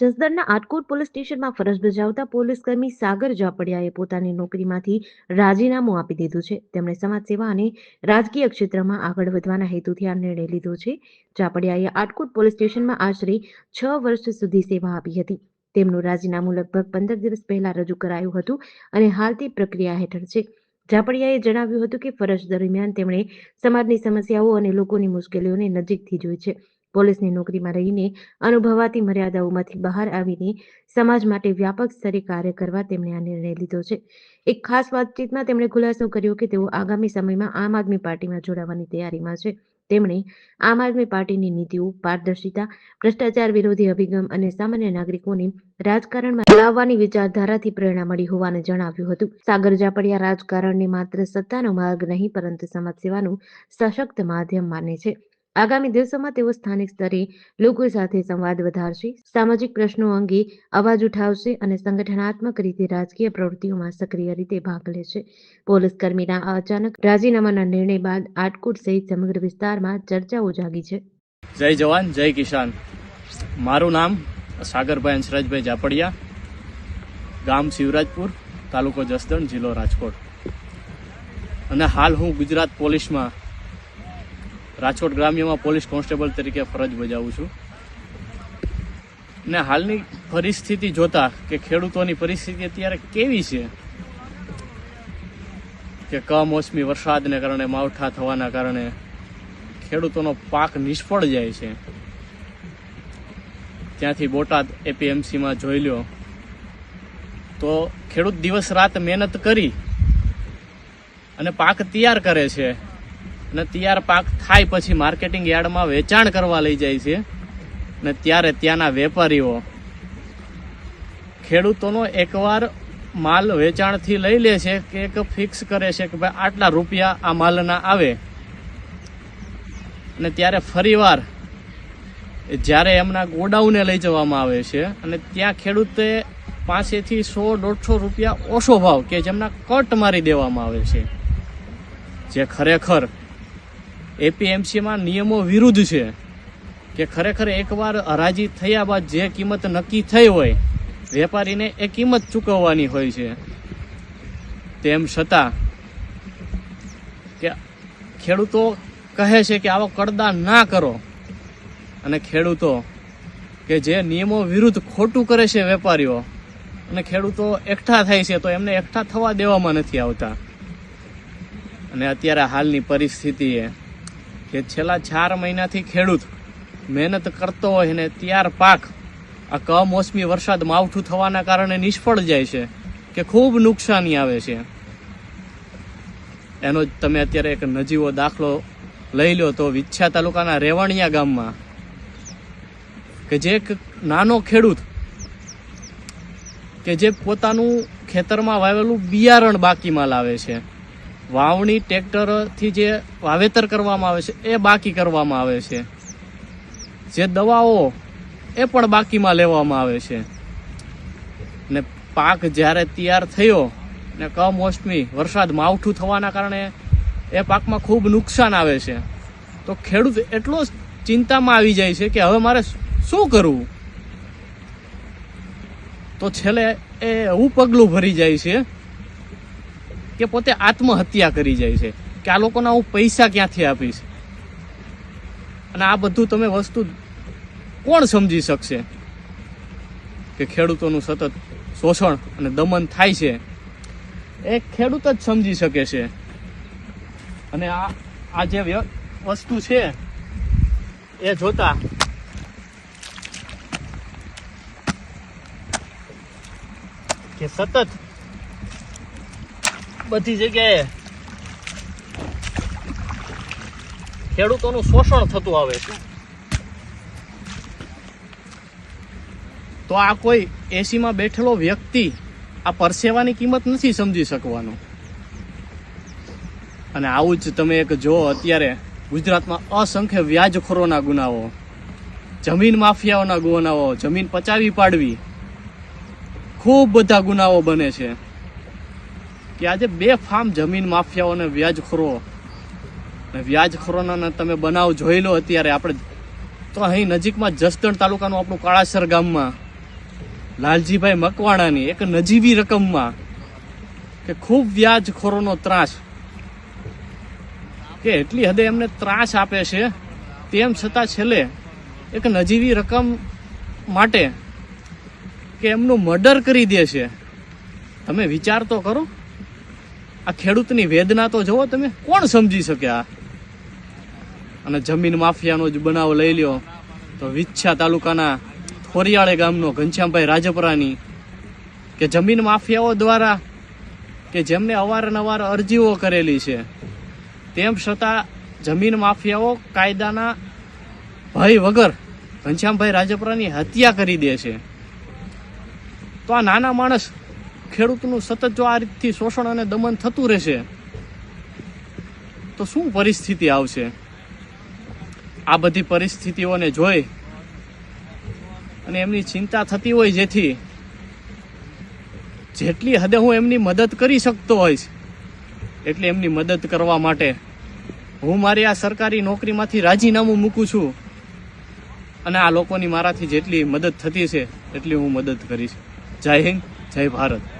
જસદણના Atkot police સ્ટેશનમાં ફરજ બજાવતા પોલીસ કર્મી સાગર જાપડિયાએ પોતાની નોકરીમાંથી રાજીનામું આપી દીધું છે. તેમણે સમાજ સેવા અને રાજકીય ક્ષેત્રમાં આગળ વધવાના હેતુથી આ નિર્ણય લીધો છે. જાપડિયાએ આટકોટ પોલીસ સ્ટેશનમાં આશરે છ વર્ષ સુધી સેવા આપી હતી. તેમનું રાજીનામું લગભગ પંદર દિવસ પહેલા રજૂ કરાયું હતું અને હાલ તે પ્રક્રિયા હેઠળ છે. જાપડિયાએ જણાવ્યું હતું કે ફરજ દરમિયાન તેમણે સમાજની સમસ્યાઓ અને લોકોની મુશ્કેલીઓને નજીકથી જોઈ છે. પોલીસની નોકરીમાં રહીને અનુભવાતી મર્યાદાઓમાંથી બહાર આવીને સમાજ માટે વ્યાપક સ્તરે કાર્ય કરવા તેમણે આ નિર્ણય લીધો છે. એક ખાસ વાતચીતમાં તેમણે ખુલાસો કર્યો કે તેઓ આગામી સમયમાં આમ આદમી પાર્ટીમાં જોડાવાની તૈયારીમાં છે. તેમણે આમ આદમી પાર્ટીની નીતિઓ, પારદર્શિતા, ભ્રષ્ટાચાર વિરોધી અભિગમ અને સામાન્ય નાગરિકોને રાજકારણમાં લાવવાની વિચારધારાથી પ્રેરણા મળી હોવાનું જણાવ્યું હતું. સાગર જાપડિયા રાજકારણને માત્ર સત્તાનો માર્ગ નહીં, પરંતુ સમાજ સેવાનું સશક્ત માધ્યમ માને છે. આગામી દિવસોમાં તેઓ સ્થાનિક સ્તરે લોકો સાથે સંવાદ વધારશે, સામાજિક પ્રશ્નો અંગે અવાજ ઉઠાવશે અને સંગઠનાત્મક રીતે રાજકીય પ્રવૃત્તિઓમાં સક્રિય રીતે ભાગ લેશે. પોલીસ કર્મીના અચાનક રાજીનામાના નિર્ણય બાદ આટકોટ સહિત સમગ્ર વિસ્તારમાં ચર્ચાઓ જાગી છે. જય જવાન, જય કિસાન. મારું નામ સાગરભાઈ હંસરાજભાઈ જાપડિયા, ગામ શિવરાજપુર, તાલુકો જસદણ, જિલ્લો રાજકોટ. અને હાલ હું ગુજરાત પોલીસમાં રાજકોટ ગ્રામ્યમાં પોલીસ કોન્સ્ટેબલ તરીકે ફરજ બજાવું છું. ને હાલની પરિસ્થિતિ જોતા કે ખેડૂતોની પરિસ્થિતિ અત્યારે કેવી છે? કે કમોસમી વરસાદને કારણે, માવઠા થવાના કારણે ખેડૂતોનો પાક નિષ્ફળ જાય છે. ત્યાંથી બોટાદ એપીએમસીમાં જોઈ લ્યો. તો ખેડૂત દિવસ રાત મહેનત કરી અને પાક તૈયાર કરે છે. અને તૈયાર પાક થાય પછી માર્કેટિંગ યાર્ડમાં વેચાણ કરવા લઈ જાય છે. અને ત્યારે ત્યાંના વેપારીઓ ખેડૂતોનો એકવાર માલ વેચાણથી લઈ લે છે કે એક ફિક્સ કરે છે કે ભાઈ આટલા રૂપિયા આ માલના આવે. અને ત્યારે ફરીવાર જ્યારે એમના ગોડાઉને લઈ જવામાં આવે છે અને ત્યાં ખેડૂતે પાસેથી સો દોઢસો રૂપિયા ઓછો ભાવ કે જેમના કટ મારી દેવામાં આવે છે. જે ખરેખર એપીએમસીમાં નિયમો વિરુદ્ધ છે કે ખરેખર એકવાર હરાજી થયા બાદ જે કિંમત નક્કી થઈ હોય, વેપારીને એ કિંમત ચૂકવવાની હોય છે. તેમ છતાં કે ખેડૂતો કહે છે કે આવો કડદા ના કરો. અને ખેડૂતો કે જે નિયમો વિરુદ્ધ ખોટું કરે છે વેપારીઓ, અને ખેડૂતો એકઠા થાય છે તો એમને એકઠા થવા દેવામાં નથી આવતા. અને અત્યારે હાલની પરિસ્થિતિએ કે છેલ્લા ચાર મહિનાથી ખેડૂત મહેનત કરતો હોય ને ત્યાર પાક આ કમોસમી વરસાદ માવઠું થવાના કારણે નિષ્ફળ જાય છે કે ખૂબ નુકસાની આવે છે. એનો જ તમે અત્યારે એક નજીવો દાખલો લઈ લો તો વિછ્યા તાલુકાના રેવાણિયા ગામમાં કે જે એક નાનો ખેડૂત કે જે પોતાનું ખેતરમાં વાવેલું બિયારણ બાકીમાં લાવે છે. વાવણી ટ્રેક્ટરથી જે વાવેતર કરવામાં આવે છે, એ બાકી કરવામાં આવે છે. જે દવાઓ એ પણ બાકીમાં લેવામાં આવે છે. ને પાક જ્યારે તૈયાર થયો ને કમોસમી વરસાદ માવઠું થવાના કારણે એ પાકમાં ખૂબ નુકસાન આવે છે. તો ખેડૂત એટલો ચિંતામાં આવી જાય છે કે હવે મારે શું કરવું? તો છેલ્લે એ એવું પગલું ભરી જાય છે કે પોતે આત્મહત્યા કરી જાય છે, કે આ લોકોના હું પૈસા ક્યાંથી આપીશ? અને આ બધું તમે વસ્તુ કોણ સમજી શકશે? કે ખેડૂતોનું સતત શોષણ અને દમન થાય છે. એ ખેડૂત જ સમજી શકે છે. અને આ આ જે વસ્તુ છે, એ જોતા કે સતત બધી જગ્યાએ ખેડૂતોનું શોષણ થતું આવે છે. તો આ કોઈ એસીમાં બેઠેલો વ્યક્તિ આ પરસેવાની કિંમત નથી સમજી શકવાનો. અને આવું જ તમે એક જો અત્યારે ગુજરાતમાં અસંખ્ય વ્યાજખોરોના ગુનાઓ, જમીન માફિયાઓના ગુનાઓ, જમીન પચાવી પાડવી, ખૂબ બધા ગુનાઓ બને છે. કે આજે બે ફાર્મ જમીન માફિયાઓ અને વ્યાજખોરો. અને વ્યાજખોરોના તમે બનાવ જોઈ લો અત્યારે આપણે તો અહીં નજીકમાં જસદણ તાલુકાનું આપણું કાળાસર ગામમાં. લાલજીભાઈ મકવાણાની એક નજીવી રકમમાં કે ખૂબ વ્યાજખોરોનો ત્રાસ. કે એટલી હદે એમને ત્રાસ આપે છે, તેમ છતાં છેલ્લે એક નજીવી રકમ માટે કે એમનું મર્ડર કરી દે છે. તમે વિચાર તો કરો. આ ખેડૂતની વેદના તો જુઓ તમે, કોણ સમજી શકે આ? અને જમીન માફિયાનો જ બનાવ લઈ લ્યો તો વિચ્છા તાલુકાના ખોરિયાળે ગામનો ઘનશ્યામભાઈ રાજપરાની કે જમીન માફિયાઓ દ્વારા કે જેમને અવારનવાર અરજીઓ કરેલી છે, તેમ છતાં જમીન માફિયાઓ કાયદાના ભય વગર ઘનશ્યામભાઈ રાજપરાની હત્યા કરી દે છે. તો આ નાના માણસ ખેડૂતનું સતત જો આ રીતથી શોષણ અને દમન થતું રહેશે, તો શું પરિસ્થિતિ આવશે? આ બધી પરિસ્થિતિઓને જોઈ અને એમની ચિંતા થતી હોય જેથી જેટલી હદે હું એમની મદદ કરી શકતો હોઈશ, એટલે એમની મદદ કરવા માટે હું મારી આ સરકારી નોકરીમાંથી રાજીનામું મૂકું છું અને આ લોકોની મારાથી જેટલી મદદ થતી છે, એટલી હું મદદ કરીશ. જય હિન્દ, જય ભારત.